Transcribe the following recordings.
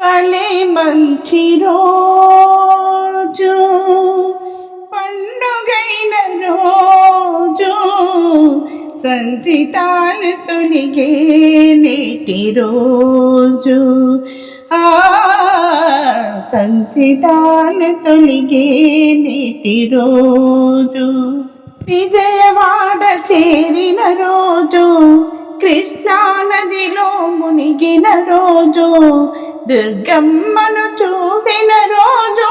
పలే మంచి రోజు పండుగైన రోజు సంచితాలు తొలిగే నేటి రోజు. ఆ సంచితాలు తొలిగే నేటి రోజు. విజయవాడ చేరిన రోజు కృష్ణానదిలో మునిగిన రోజు దుర్గమ్మను చూసిన రోజు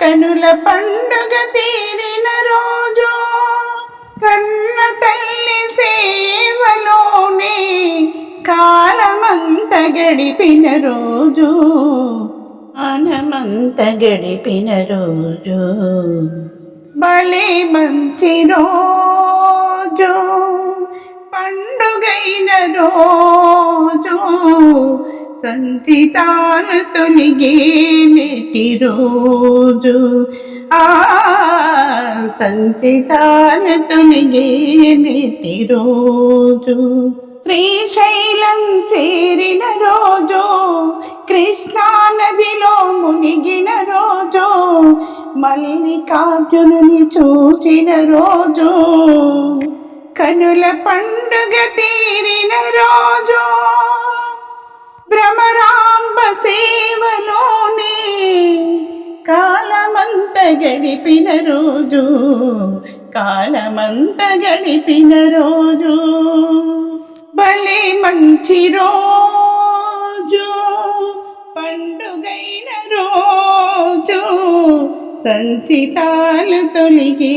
కనుల పండుగ తీరిన రోజు. కన్న తల్లి సేవలోనే కాలమంత గడిపిన రోజు ఆనమంత గడిపిన రోజు. భలే మంచి రోజు. పండుగైన రోజు సంచితాలు తొలిగే రోజు. ఆ సంచితాలు తులిగేనేసి రోజు. శ్రీశైలం చేరిన రోజు కృష్ణానదిలో మునిగిన రోజు మల్లికార్జునుని చూచిన రోజు. కనుల పండుగ తీరిన రోజు భ్రమరాంబ సేవలోనే కాలమంత గడిపిన రోజు కాలమంత గడిపిన రోజు. భలే మంచి రోజు. పండుగైన సంచితాలు తొలిగే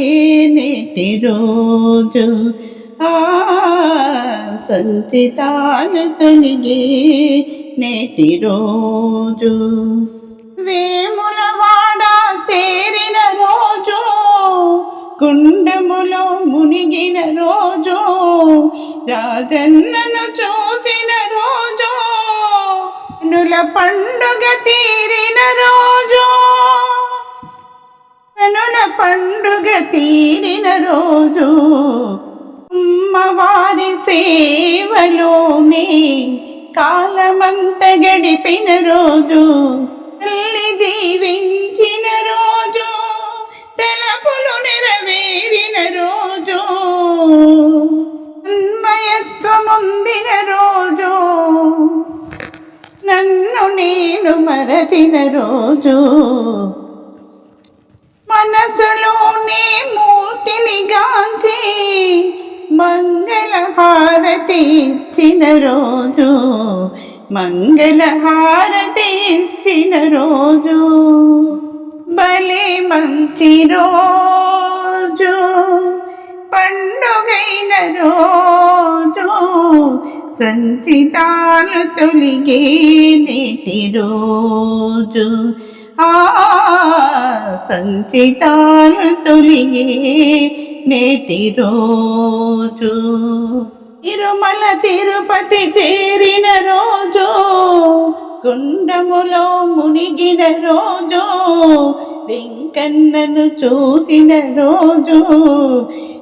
నేటి రోజు. ఆ సంచితాలు తొలిగే నేటి రోజు. వేములవాడ చేరిన రోజు కుండములో మునిగిన రోజు రాజన్నను చూసిన రోజు. నుల పండుగ తీరిన రోజు అమ్మవారి సేవలోనే కాలమంత గడిపిన రోజు తల్లి దీవించిన రోజు తలపులు నెరవేరిన రోజు అన్మయత్వముందిన రోజు నన్ను నేను మరచిన రోజు. మనసులోనే మూర్తిని గాంచి మంగళహారతి ఇచ్చిన రోజు మంగళహారతి ఇచ్చిన రోజు భలే మంచి రోజు పండుగైన రోజు సంచితాలు తొలిగే నేటి రోజు. ఆ సంచితాలు తొలిగి నేటి రోజు. తిరుమల తిరుపతి చేరిన రోజు కుండములో మునిగిన రోజు వెంకన్నను చూసిన రోజు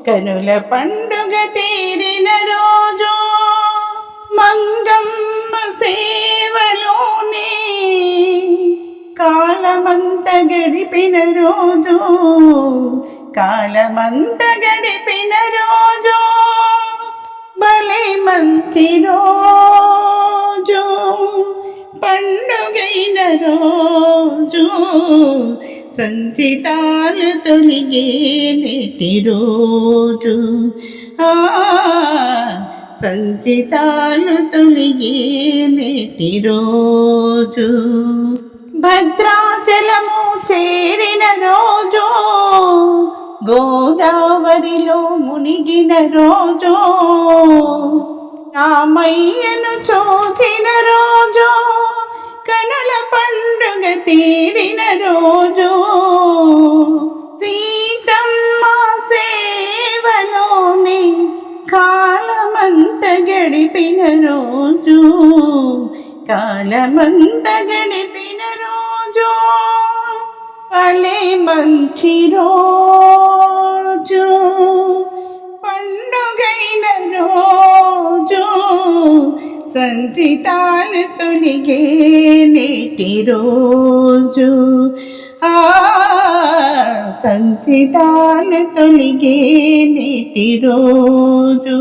కనుల పండుగ తీరిన రోజు. మంగమ్మ సే గడిపిన రోజు కాలమంత గడిపిన రోజు భలే మంచి రోజు పండుగైన రోజు సంచితాలు తొలిగేటి రోజు. ఆ సంచితాలు తొలిగేటి రోజు. భద్రా చేరిన రోజు గోదావరిలో మునిగిన రోజు రామయ్యను చూసిన రోజు కనుల పండుగ తీరిన రోజు సీతమ్మ సేవలోనే కాలమంత గడిపిన రోజు కాలమంత గడిపిన రోజు. భలే మంచి రోజు పండుగైన రోజు సంచితాలు తొలిగే నేటి రోజు. ఆ సంచితాలు తొలిగే నేటి రోజు.